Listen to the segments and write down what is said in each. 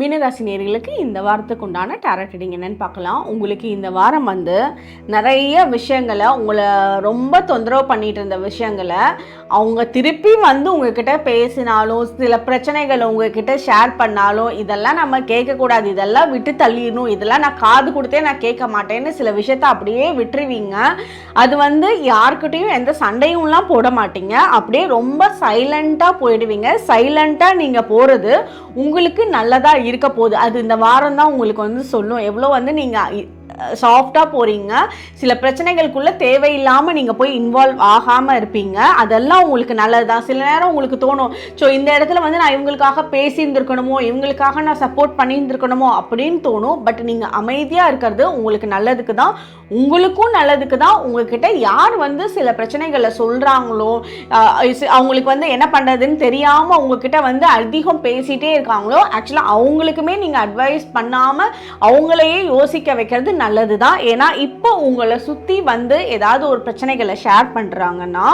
மீனராசி நேர்களுக்கு இந்த வாரத்துக்கு உண்டான டேரட் ரீடிங் என்னன்னு பார்க்கலாம். உங்களுக்கு இந்த வாரம் வந்து நிறைய விஷயங்களை உங்களை ரொம்ப தொந்தரவு பண்ணிகிட்டு இருந்த விஷயங்களை அவங்க திருப்பி வந்து உங்ககிட்ட பேசினாலும் சில பிரச்சனைகளை உங்ககிட்ட ஷேர் பண்ணாலும் இதெல்லாம் நம்ம கேட்கக்கூடாது. இதெல்லாம் விட்டு தள்ளிடணும். இதெல்லாம் நான் காது கொடுத்தே நான் கேட்க மாட்டேன்னு சில விஷயத்த அப்படியே விட்டுருவீங்க. அது வந்து யாருக்கிட்டையும் எந்த சண்டையும்லாம் போட மாட்டீங்க. அப்படியே ரொம்ப சைலண்ட்டாக போயிடுவீங்க. சைலண்ட்டாக நீங்கள் போகிறது உங்களுக்கு நல்லதாக இருக்க போகுது. அது இந்த வாரம் தான் உங்களுக்கு வந்து சொல்லும். எவ்வளோ வந்து நீங்கள் சாஃப்டாக போகிறீங்க சில பிரச்சனைகளுக்குள்ளே தேவையில்லாமல் நீங்கள் போய் இன்வால்வ் ஆகாமல் இருப்பீங்க. அதெல்லாம் உங்களுக்கு நல்லது தான் சில நேரம் உங்களுக்கு தோணும் ஸோ இந்த இடத்துல வந்து நான் இவங்களுக்காக பேசியிருந்துருக்கணுமோ இவங்களுக்காக நான் சப்போர்ட் பண்ணியிருந்துருக்கணுமோ அப்படின்னு தோணும். பட் நீங்கள் அமைதியாக இருக்கிறது உங்களுக்கு நல்லதுக்கு தான். உங்களுக்கும் நல்லதுக்கு தான். உங்ககிட்ட யார் வந்து சில பிரச்சனைகளை சொல்கிறாங்களோ அவங்களுக்கு வந்து என்ன பண்ணுறதுன்னு தெரியாமல் உங்ககிட்ட வந்து அதிகம் பேசிகிட்டே இருக்காங்களோ ஆக்சுவலாக அவங்களுக்குமே நீங்கள் அட்வைஸ் பண்ணாமல் அவங்களையே யோசிக்க வைக்கிறது நல்லது தான் ஏன்னா இப்போ உங்களை சுற்றி வந்து ஏதாவது ஒரு பிரச்சனைகளை ஷேர் பண்ணுறாங்கன்னா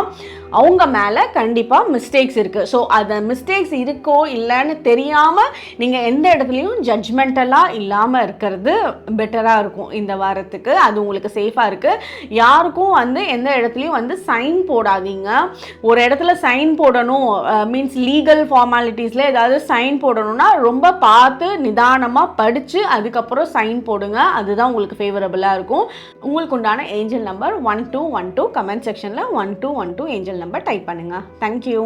அவங்க மேலே கண்டிப்பாக மிஸ்டேக்ஸ் இருக்குது ஸோ அந்த மிஸ்டேக்ஸ் இருக்கோ இல்லைன்னு தெரியாமல் நீங்கள் எந்த இடத்துலையும் ஜட்ஜ்மெண்டலாக இல்லாமல் இருக்கிறது பெட்டராக இருக்கும் இந்த வாரத்துக்கு. அது உங்களுக்கு சேஃபாக இருக்குது யாருக்கும் வந்து எந்த இடத்துலையும் வந்து சைன் போடாதீங்க. ஒரு இடத்துல சைன் போடணும் மீன்ஸ் லீகல் ஃபார்மாலிட்டிஸில் ஏதாவது சைன் போடணும்னா ரொம்ப பார்த்து நிதானமாக படித்து அதுக்கப்புறம் சைன் போடுங்க. அதுதான் உங்களுக்கு உங்களுக்கு ஃபேவரபுளாக இருக்கும். உங்களுக்கு உண்டான angel number one two one two comment செக்ஷனில் one two one two angel number type பண்ணுங்கள் தேங்க்யூ